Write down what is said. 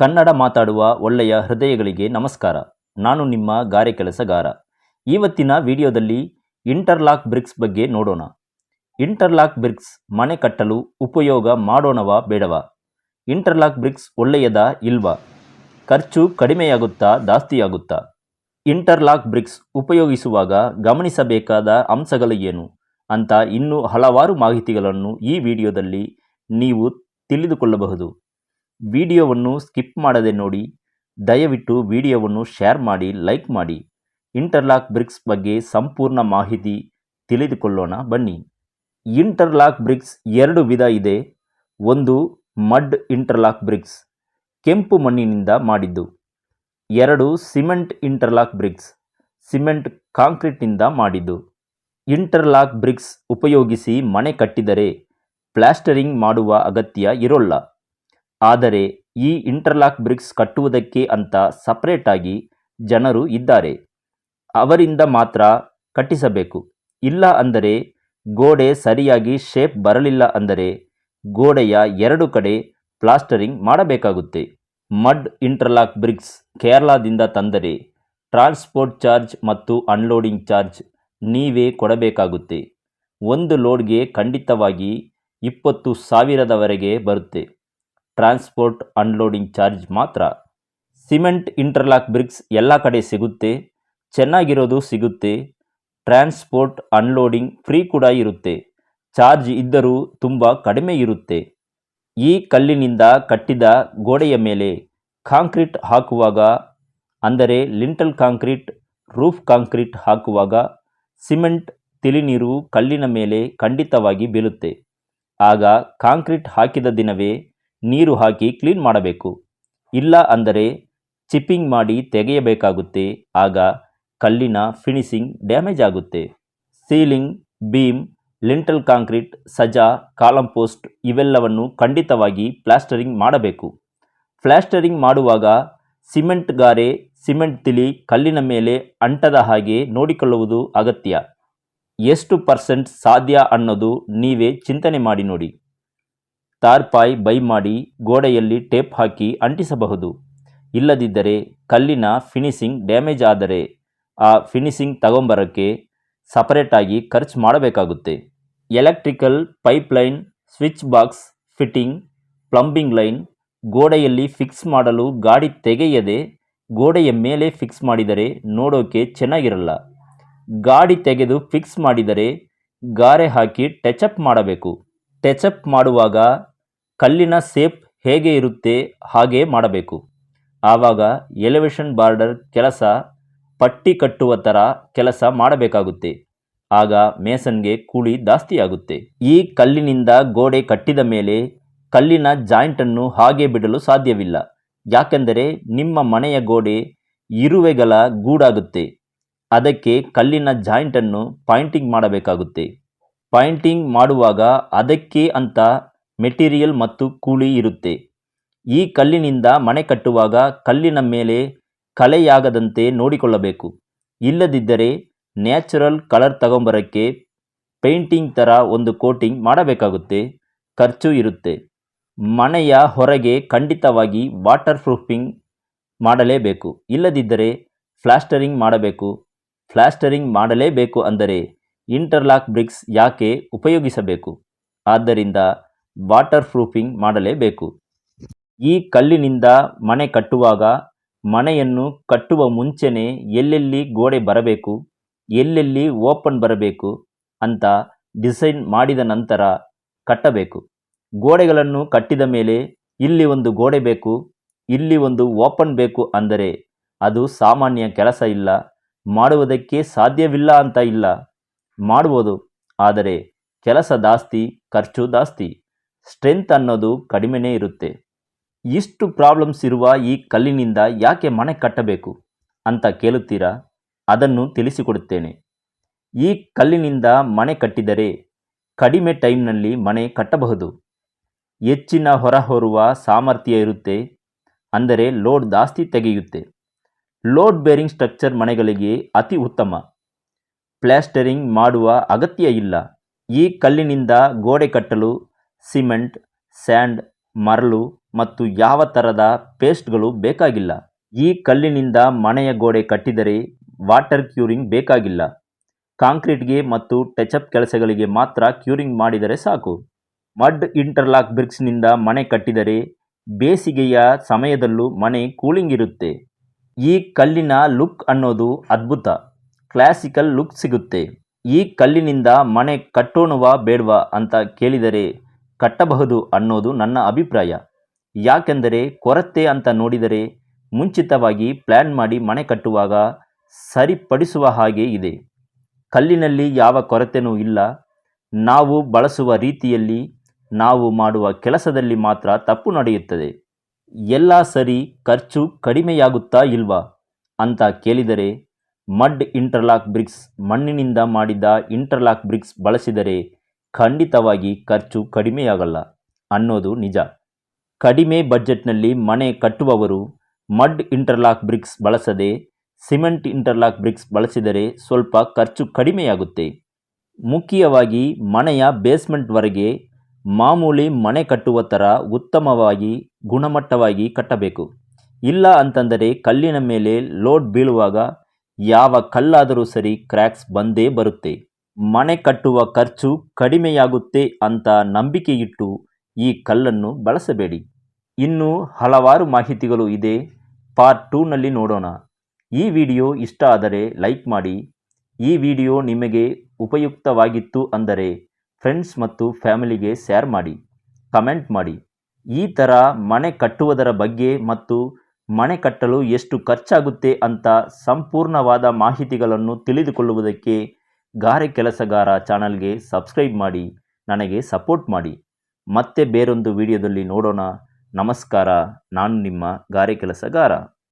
ಕನ್ನಡ ಮಾತಾಡುವ ಒಳ್ಳೆಯ ಹೃದಯಗಳಿಗೆ ನಮಸ್ಕಾರ. ನಾನು ನಿಮ್ಮ ಗಾರೆ ಕೆಲಸಗಾರ. ಇವತ್ತಿನ ವಿಡಿಯೋದಲ್ಲಿ ಇಂಟರ್ಲಾಕ್ ಬ್ರಿಕ್ಸ್ ಬಗ್ಗೆ ನೋಡೋಣ. ಇಂಟರ್ಲಾಕ್ ಬ್ರಿಕ್ಸ್ ಮನೆ ಕಟ್ಟಲು ಉಪಯೋಗ ಮಾಡೋಣವಾ ಬೇಡವಾ? ಇಂಟರ್ಲಾಕ್ ಬ್ರಿಕ್ಸ್ ಒಳ್ಳೆಯದಾ ಇಲ್ವಾ? ಖರ್ಚು ಕಡಿಮೆಯಾಗುತ್ತಾ ಜಾಸ್ತಿಯಾಗುತ್ತಾ? ಇಂಟರ್ಲಾಕ್ ಬ್ರಿಕ್ಸ್ ಉಪಯೋಗಿಸುವಾಗ ಗಮನಿಸಬೇಕಾದ ಅಂಶಗಳು ಏನು? ಅಂತ ಇನ್ನೂ ಹಲವಾರು ಮಾಹಿತಿಗಳನ್ನು ಈ ವಿಡಿಯೋದಲ್ಲಿ ನೀವು ತಿಳಿದುಕೊಳ್ಳಬಹುದು. ವಿಡಿಯೋವನ್ನು ಸ್ಕಿಪ್ ಮಾಡದೆ ನೋಡಿ, ದಯವಿಟ್ಟು ವಿಡಿಯೋವನ್ನು ಶೇರ್ ಮಾಡಿ, ಲೈಕ್ ಮಾಡಿ. ಇಂಟರ್ಲಾಕ್ ಬ್ರಿಕ್ಸ್ ಬಗ್ಗೆ ಸಂಪೂರ್ಣ ಮಾಹಿತಿ ತಿಳಿದುಕೊಳ್ಳೋಣ, ಬನ್ನಿ. ಇಂಟರ್ಲಾಕ್ ಬ್ರಿಕ್ಸ್ ಎರಡು ವಿಧ ಇದೆ. ಒಂದು, ಮಡ್ ಇಂಟರ್ಲಾಕ್ ಬ್ರಿಕ್ಸ್, ಕೆಂಪು ಮಣ್ಣಿನಿಂದ ಮಾಡಿದ್ದು. ಎರಡು, ಸಿಮೆಂಟ್ ಇಂಟರ್ಲಾಕ್ ಬ್ರಿಕ್ಸ್, ಸಿಮೆಂಟ್ ಕಾಂಕ್ರೀಟ್ನಿಂದ ಮಾಡಿದ್ದು. ಇಂಟರ್ಲಾಕ್ ಬ್ರಿಕ್ಸ್ ಉಪಯೋಗಿಸಿ ಮನೆ ಕಟ್ಟಿದರೆ ಪ್ಲಾಸ್ಟರಿಂಗ್ ಮಾಡುವ ಅಗತ್ಯ ಇರೋಲ್ಲ. ಆದರೆ ಈ ಇಂಟರ್ಲಾಕ್ ಬ್ರಿಕ್ಸ್ ಕಟ್ಟುವುದಕ್ಕೆ ಅಂತ ಸಪ್ರೇಟಾಗಿ ಜನರು ಇದ್ದಾರೆ. ಅವರಿಂದ ಮಾತ್ರ ಕಟ್ಟಿಸಬೇಕು. ಇಲ್ಲ ಅಂದರೆ ಗೋಡೆ ಸರಿಯಾಗಿ ಶೇಪ್ ಬರಲಿಲ್ಲ ಅಂದರೆ ಗೋಡೆಯ ಎರಡು ಕಡೆ ಪ್ಲಾಸ್ಟರಿಂಗ್ ಮಾಡಬೇಕಾಗುತ್ತೆ. ಮಡ್ ಇಂಟರ್ಲಾಕ್ ಬ್ರಿಕ್ಸ್ ಕೇರಳದಿಂದ ತಂದರೆ ಟ್ರಾನ್ಸ್ಪೋರ್ಟ್ ಚಾರ್ಜ್ ಮತ್ತು ಅನ್ಲೋಡಿಂಗ್ ಚಾರ್ಜ್ ನೀವೇ ಕೊಡಬೇಕಾಗುತ್ತೆ. ಒಂದು ಲೋಡ್ಗೆ ಖಂಡಿತವಾಗಿ ಇಪ್ಪತ್ತು ಸಾವಿರದವರೆಗೆ ಬರುತ್ತೆ. ಟ್ರಾನ್ಸ್ಪೋರ್ಟ್ ಅನ್ಲೋಡಿಂಗ್ ಚಾರ್ಜ್ ಮಾತ್ರ. ಸಿಮೆಂಟ್, ಇಂಟರ್ಲಾಕ್ ಬ್ರಿಕ್ಸ್ ಎಲ್ಲ ಕಡೆ ಸಿಗುತ್ತೆ. ಚೆನ್ನಾಗಿರೋದು ಸಿಗುತ್ತೆ. ಟ್ರಾನ್ಸ್ಪೋರ್ಟ್ ಅನ್ಲೋಡಿಂಗ್ ಫ್ರೀ ಕೂಡ ಇರುತ್ತೆ. ಚಾರ್ಜ್ ಇದ್ದರೂ ತುಂಬ ಕಡಿಮೆ ಇರುತ್ತೆ. ಈ ಕಲ್ಲಿನಿಂದ ಕಟ್ಟಿದ ಗೋಡೆಯ ಮೇಲೆ ಕಾಂಕ್ರೀಟ್ ಹಾಕುವಾಗ, ಅಂದರೆ ಲಿಂಟಲ್ ಕಾಂಕ್ರೀಟ್, ರೂಫ್ ಕಾಂಕ್ರೀಟ್ ಹಾಕುವಾಗ ಸಿಮೆಂಟ್, ತಿಳಿನೀರು ಕಲ್ಲಿನ ಮೇಲೆ ಖಂಡಿತವಾಗಿ ಬೀಳುತ್ತೆ. ಆಗ ಕಾಂಕ್ರೀಟ್ ಹಾಕಿದ ದಿನವೇ ನೀರು ಹಾಕಿ ಕ್ಲೀನ್ ಮಾಡಬೇಕು. ಇಲ್ಲ ಅಂದರೆ ಚಿಪ್ಪಿಂಗ್ ಮಾಡಿ ತೆಗೆಯಬೇಕಾಗುತ್ತೆ. ಆಗ ಕಲ್ಲಿನ ಫಿನಿಶಿಂಗ್ ಡ್ಯಾಮೇಜ್ ಆಗುತ್ತೆ. ಸೀಲಿಂಗ್, ಬೀಮ್, ಲಿಂಟಲ್ ಕಾಂಕ್ರೀಟ್, ಸಜಾ, ಕಾಲಂ ಪೋಸ್ಟ್ ಇವೆಲ್ಲವನ್ನು ಖಂಡಿತವಾಗಿ ಪ್ಲಾಸ್ಟರಿಂಗ್ ಮಾಡಬೇಕು. ಪ್ಲಾಸ್ಟರಿಂಗ್ ಮಾಡುವಾಗ ಸಿಮೆಂಟ್ ಗಾರೆ, ಸಿಮೆಂಟ್ ತಿಳಿ ಕಲ್ಲಿನ ಮೇಲೆ ಅಂಟದ ಹಾಗೆ ನೋಡಿಕೊಳ್ಳುವುದು ಅಗತ್ಯ. ಎಷ್ಟು ಪರ್ಸೆಂಟ್ ಸಾಧ್ಯ ಅನ್ನೋದು ನೀವೇ ಚಿಂತನೆ ಮಾಡಿ ನೋಡಿ. ತಾರ್ಪಾಯ್ ಬೈ ಮಾಡಿ ಗೋಡೆಯಲ್ಲಿ ಟೇಪ್ ಹಾಕಿ ಅಂಟಿಸಬಹುದು. ಇಲ್ಲದಿದ್ದರೆ ಕಲ್ಲಿನ ಫಿನಿಶಿಂಗ್ ಡ್ಯಾಮೇಜ್ ಆದರೆ ಆ ಫಿನಿಶಿಂಗ್ ತಗೊಂಬರೋಕ್ಕೆ ಸಪರೇಟಾಗಿ ಖರ್ಚು ಮಾಡಬೇಕಾಗುತ್ತೆ. Electrical pipeline switch box, fitting, plumbing line ಗೋಡೆಯಲ್ಲಿ ಫಿಕ್ಸ್ ಮಾಡಲು ಗಾಡಿ ತೆಗೆಯದೆ ಗೋಡೆಯ ಮೇಲೆ ಫಿಕ್ಸ್ ಮಾಡಿದರೆ ನೋಡೋಕೆ ಚೆನ್ನಾಗಿರಲ್ಲ. ಗಾಡಿ ತೆಗೆದು ಫಿಕ್ಸ್ ಮಾಡಿದರೆ ಗಾರೆ ಹಾಕಿ ಟಚಪ್ ಮಾಡಬೇಕು. ಟಚಪ್ ಮಾಡುವಾಗ ಕಲ್ಲಿನ ಸೇಪ್ ಹೇಗೆ ಇರುತ್ತೆ ಹಾಗೆ ಮಾಡಬೇಕು. ಆವಾಗ ಎಲಿವೇಷನ್ ಬಾರ್ಡರ್ ಕೆಲಸ ಪಟ್ಟಿ ಕಟ್ಟುವ ಥರ ಕೆಲಸ ಮಾಡಬೇಕಾಗುತ್ತೆ. ಆಗ ಮೇಸನ್ಗೆ ಕೂಲಿ ಜಾಸ್ತಿ ಆಗುತ್ತೆ ಈ ಕಲ್ಲಿನಿಂದ ಗೋಡೆ ಕಟ್ಟಿದ ಮೇಲೆ ಕಲ್ಲಿನ ಜಾಯಿಂಟನ್ನು ಹಾಗೆ ಬಿಡಲು ಸಾಧ್ಯವಿಲ್ಲ. ಯಾಕೆಂದರೆ ನಿಮ್ಮ ಮನೆಯ ಗೋಡೆ ಇರುವೆಗಳ ಗೂಡಾಗುತ್ತೆ. ಅದಕ್ಕೆ ಕಲ್ಲಿನ ಜಾಯಿಂಟನ್ನು ಪಾಯಿಂಟಿಂಗ್ ಮಾಡಬೇಕಾಗುತ್ತೆ. ಪಾಯಿಂಟಿಂಗ್ ಮಾಡುವಾಗ ಅದಕ್ಕೆ ಅಂತ ಮೆಟೀರಿಯಲ್ ಮತ್ತು ಕೂಲಿ ಇರುತ್ತೆ. ಈ ಕಲ್ಲಿನಿಂದ ಮನೆ ಕಟ್ಟುವಾಗ ಕಲ್ಲಿನ ಮೇಲೆ ಕಲೆಯಾಗದಂತೆ ನೋಡಿಕೊಳ್ಳಬೇಕು. ಇಲ್ಲದಿದ್ದರೆ ನ್ಯಾಚುರಲ್ ಕಲರ್ ತಗೊಂಬರೋಕ್ಕೆ ಪೇಂಟಿಂಗ್ ಥರ ಒಂದು ಕೋಟಿಂಗ್ ಮಾಡಬೇಕಾಗುತ್ತೆ. ಖರ್ಚು ಇರುತ್ತೆ. ಮನೆಯ ಹೊರಗೆ ಖಂಡಿತವಾಗಿ ವಾಟರ್ ಪ್ರೂಫಿಂಗ್ ಮಾಡಲೇಬೇಕು. ಇಲ್ಲದಿದ್ದರೆ ಫ್ಲಾಸ್ಟರಿಂಗ್ ಮಾಡಬೇಕು. ಫ್ಲಾಸ್ಟರಿಂಗ್ ಮಾಡಲೇಬೇಕು ಅಂದರೆ ಇಂಟರ್ಲಾಕ್ ಬ್ರಿಕ್ಸ್ ಯಾಕೆ ಉಪಯೋಗಿಸಬೇಕು? ಆದ್ದರಿಂದ ವಾಟರ್ ಪ್ರೂಫಿಂಗ್ ಮಾಡಲೇಬೇಕು. ಈ ಕಲ್ಲಿನಿಂದ ಮನೆ ಕಟ್ಟುವಾಗ ಮನೆಯನ್ನು ಕಟ್ಟುವ ಮುಂಚೆನೇ ಎಲ್ಲೆಲ್ಲಿ ಗೋಡೆ ಬರಬೇಕು, ಎಲ್ಲೆಲ್ಲಿ ಓಪನ್ ಬರಬೇಕು ಅಂತ ಡಿಸೈನ್ ಮಾಡಿದ ನಂತರ ಕಟ್ಟಬೇಕು. ಗೋಡೆಗಳನ್ನು ಕಟ್ಟಿದ ಮೇಲೆ ಇಲ್ಲಿ ಒಂದು ಗೋಡೆ ಬೇಕು, ಇಲ್ಲಿ ಒಂದು ಓಪನ್ ಬೇಕು ಅಂದರೆ ಅದು ಸಾಮಾನ್ಯ ಕೆಲಸ ಇಲ್ಲ, ಮಾಡುವುದಕ್ಕೆ ಸಾಧ್ಯವಿಲ್ಲ ಅಂತ ಇಲ್ಲ. ಮಾಡ್ಬೋದು. ಆದರೆ ಕೆಲಸ ಜಾಸ್ತಿ, ಖರ್ಚು ಜಾಸ್ತಿ. ಸ್ಟ್ರೆಂತ್ ಅನ್ನೋದು ಕಡಿಮೆನೇ ಇರುತ್ತೆ. ಇಷ್ಟು ಪ್ರಾಬ್ಲಮ್ಸ್ ಇರುವ ಈ ಕಲ್ಲಿನಿಂದ ಯಾಕೆ ಮನೆ ಕಟ್ಟಬೇಕು ಅಂತ ಕೇಳುತ್ತೀರಾ? ಅದನ್ನು ತಿಳಿಸಿಕೊಡುತ್ತೇನೆ. ಈ ಕಲ್ಲಿನಿಂದ ಮನೆ ಕಟ್ಟಿದರೆ ಕಡಿಮೆ ಟೈಮ್ನಲ್ಲಿ ಮನೆ ಕಟ್ಟಬಹುದು. ಹೆಚ್ಚಿನ ಹೊರಹೊರುವ ಸಾಮರ್ಥ್ಯ ಇರುತ್ತೆ. ಅಂದರೆ ಲೋಡ್ ಜಾಸ್ತಿ ತೆಗೆಯುತ್ತೆ. ಲೋಡ್ ಬೇರಿಂಗ್ ಸ್ಟ್ರಕ್ಚರ್ ಮನೆಗಳಿಗೆ ಅತಿ ಉತ್ತಮ. ಪ್ಲಾಸ್ಟರಿಂಗ್ ಮಾಡುವ ಅಗತ್ಯ ಇಲ್ಲ. ಈ ಕಲ್ಲಿನಿಂದ ಗೋಡೆ ಕಟ್ಟಲು, ಸಿಮೆಂಟ್, ಸ್ಯಾಂಡ್, ಮರಳು ಮತ್ತು ಯಾವ ಥರದ ಪೇಸ್ಟ್ಗಳು ಬೇಕಾಗಿಲ್ಲ. ಈ ಕಲ್ಲಿನಿಂದ ಮನೆಯ ಗೋಡೆ ಕಟ್ಟಿದರೆ ವಾಟರ್ ಕ್ಯೂರಿಂಗ್ ಬೇಕಾಗಿಲ್ಲ. ಕಾಂಕ್ರೀಟ್ಗೆ ಮತ್ತು ಟಚಪ್ ಕೆಲಸಗಳಿಗೆ ಮಾತ್ರ ಕ್ಯೂರಿಂಗ್ ಮಾಡಿದರೆ ಸಾಕು. ಮಡ್ ಇಂಟರ್ಲಾಕ್ ಬ್ರಿಕ್ಸ್ನಿಂದ ಮನೆ ಕಟ್ಟಿದರೆ ಬೇಸಿಗೆಯ ಸಮಯದಲ್ಲೂ ಮನೆ ಕೂಲಿಂಗ್ ಇರುತ್ತೆ. ಈ ಕಲ್ಲಿನ ಲುಕ್ ಅನ್ನೋದು ಅದ್ಭುತ. ಕ್ಲಾಸಿಕಲ್ ಲುಕ್ ಸಿಗುತ್ತೆ. ಈ ಕಲ್ಲಿನಿಂದ ಮನೆ ಕಟ್ಟೋಣವಾ ಬೇಡವಾ ಅಂತ ಕೇಳಿದರೆ ಕಟ್ಟಬಹುದು ಅನ್ನೋದು ನನ್ನ ಅಭಿಪ್ರಾಯ. ಯಾಕೆಂದರೆ ಕೊರತೆ ಅಂತ ನೋಡಿದರೆ ಮುಂಚಿತವಾಗಿ ಪ್ಲ್ಯಾನ್ ಮಾಡಿ ಮನೆ ಕಟ್ಟುವಾಗ ಸರಿಪಡಿಸುವ ಹಾಗೆ ಇದೆ. ಕಲ್ಲಿನಲ್ಲಿ ಯಾವ ಕೊರತೆನೂ ಇಲ್ಲ. ನಾವು ಬಳಸುವ ರೀತಿಯಲ್ಲಿ ನಾವು ಮಾಡುವ ಕೆಲಸದಲ್ಲಿ ಮಾತ್ರ ತಪ್ಪು ನಡೆಯುತ್ತದೆ. ಎಲ್ಲ ಸರಿ ಖರ್ಚು ಕಡಿಮೆಯಾಗುತ್ತಾ ಇಲ್ವಾ? ಅಂತ ಕೇಳಿದರೆ ಮಡ್ ಇಂಟರ್ಲಾಕ್ ಬ್ರಿಕ್ಸ್ ಮಣ್ಣಿನಿಂದ ಮಾಡಿದ ಇಂಟರ್ಲಾಕ್ ಬ್ರಿಕ್ಸ್ ಬಳಸಿದರೆ ಖಂಡಿತವಾಗಿ ಖರ್ಚು ಕಡಿಮೆಯಾಗಲ್ಲ ಅನ್ನೋದು ನಿಜ. ಕಡಿಮೆ ಬಜೆಟ್ನಲ್ಲಿ ಮನೆ ಕಟ್ಟುವವರು ಮಡ್ ಇಂಟರ್ಲಾಕ್ ಬ್ರಿಕ್ಸ್ ಬಳಸದೆ ಸಿಮೆಂಟ್ ಇಂಟರ್ಲಾಕ್ ಬ್ರಿಕ್ಸ್ ಬಳಸಿದರೆ ಸ್ವಲ್ಪ ಖರ್ಚು ಕಡಿಮೆಯಾಗುತ್ತೆ. ಮುಖ್ಯವಾಗಿ ಮನೆಯ ಬೇಸ್ಮೆಂಟ್ವರೆಗೆ ಮಾಮೂಲಿ ಮನೆ ಕಟ್ಟುವ ಥರ ಉತ್ತಮವಾಗಿ ಗುಣಮಟ್ಟವಾಗಿ ಕಟ್ಟಬೇಕು. ಇಲ್ಲ ಅಂತಂದರೆ ಕಲ್ಲಿನ ಮೇಲೆ ಲೋಡ್ ಬೀಳುವಾಗ ಯಾವ ಕಲ್ಲಾದರೂ ಸರಿ ಕ್ರ್ಯಾಕ್ಸ್ ಬಂದೇ ಬರುತ್ತೆ. ಮನೆ ಕಟ್ಟುವ ಖರ್ಚು ಕಡಿಮೆಯಾಗುತ್ತೆ ಅಂತ ನಂಬಿಕೆಯಿಟ್ಟು ಈ ಕಲ್ಲನ್ನು ಬಳಸಬೇಡಿ. ಇನ್ನು ಹಲವಾರು ಮಾಹಿತಿಗಳು ಇದೆ. ಪಾರ್ಟ್ ಟೂನಲ್ಲಿ ನೋಡೋಣ. ಈ ವಿಡಿಯೋ ಇಷ್ಟ ಆದರೆ ಲೈಕ್ ಮಾಡಿ. ಈ ವಿಡಿಯೋ ನಿಮಗೆ ಉಪಯುಕ್ತವಾಗಿತ್ತು ಅಂದರೆ ಫ್ರೆಂಡ್ಸ್ ಮತ್ತು ಫ್ಯಾಮಿಲಿಗೆ ಶೇರ್ ಮಾಡಿ. ಕಮೆಂಟ್ ಮಾಡಿ. ಈ ಥರ ಮನೆ ಕಟ್ಟುವುದರ ಬಗ್ಗೆ ಮತ್ತು ಮನೆ ಕಟ್ಟಲು ಎಷ್ಟು ಖರ್ಚಾಗುತ್ತೆ ಅಂತ ಸಂಪೂರ್ಣವಾದ ಮಾಹಿತಿಗಳನ್ನು ತಿಳಿದುಕೊಳ್ಳುವುದಕ್ಕೆ ಗಾರೆ ಕೆಲಸಗಾರ ಚಾನಲ್ಗೆ ಸಬ್ಸ್ಕ್ರೈಬ್ ಮಾಡಿ, ನನಗೆ ಸಪೋರ್ಟ್ ಮಾಡಿ. ಮತ್ತೆ ಬೇರೊಂದು ವಿಡಿಯೋದಲ್ಲಿ ನೋಡೋಣ. ನಮಸ್ಕಾರ, ನಾನು ನಿಮ್ಮ ಗಾರೆ ಕೆಲಸಗಾರ.